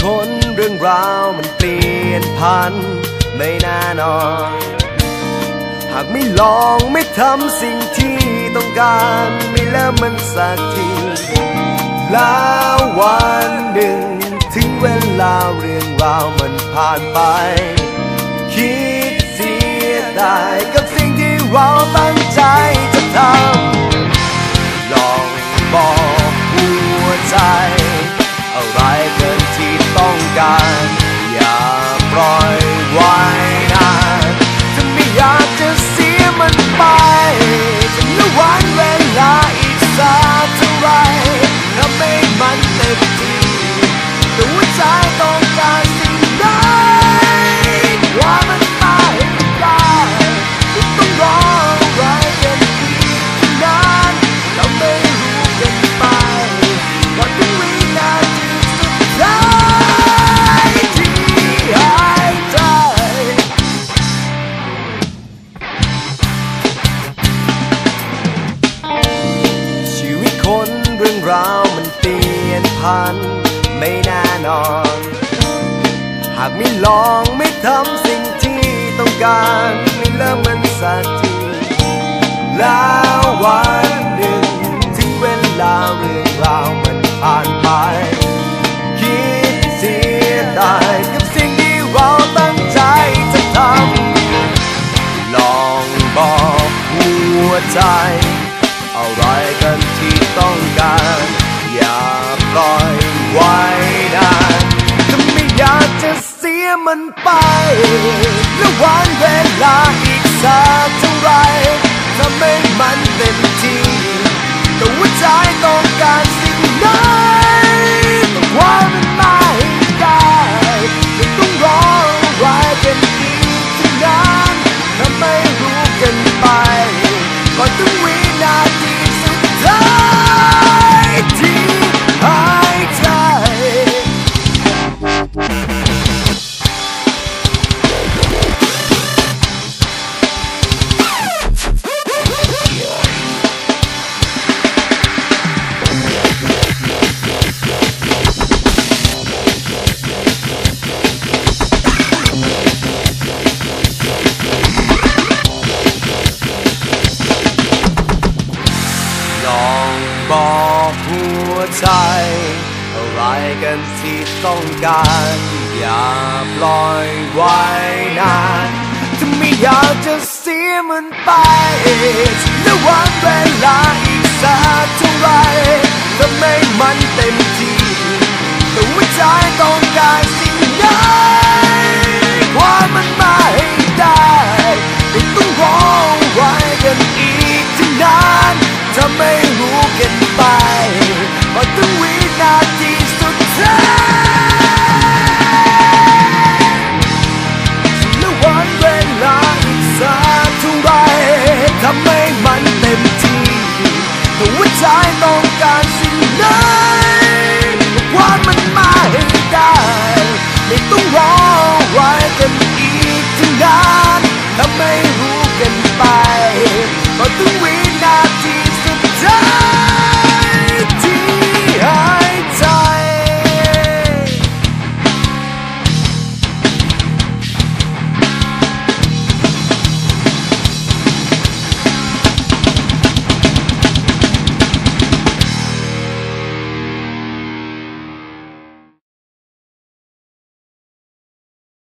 ชนเราวมันเปลี่ยนพันไม่แน่นอน หากไม่ลองไม่ทำสิ่งที่ต้องการ ไม่เริ่มมันสักทีแล้ววันหนึ่ง ถึงเวลาเรื่องราวมันผ่านไป คิดเสียดายกับสิ่งที่เราตั้งใจจะทำ ไม่แน่นอน หากไม่ลองไม่ทำสิ่งที่ต้องการไม่เริ่มมันสักทีแล้ววันหนึ่งถึงเวลาเรื่องราวมันผ่านไป คิดเสียดายกับสิ่งที่เราตั้งใจจะทำลองบอกหัวใจ มันไป และวันเวลาอีกสัก บอกหัวใจ อะไรกันที่ต้องการ อย่าปล่อยไว้นานถ้าไม่อยากจะเสียมันไปและวันเวลาอีกสักเท่าไหรแต่ไม่ ถึงวินาทีสุดท้าย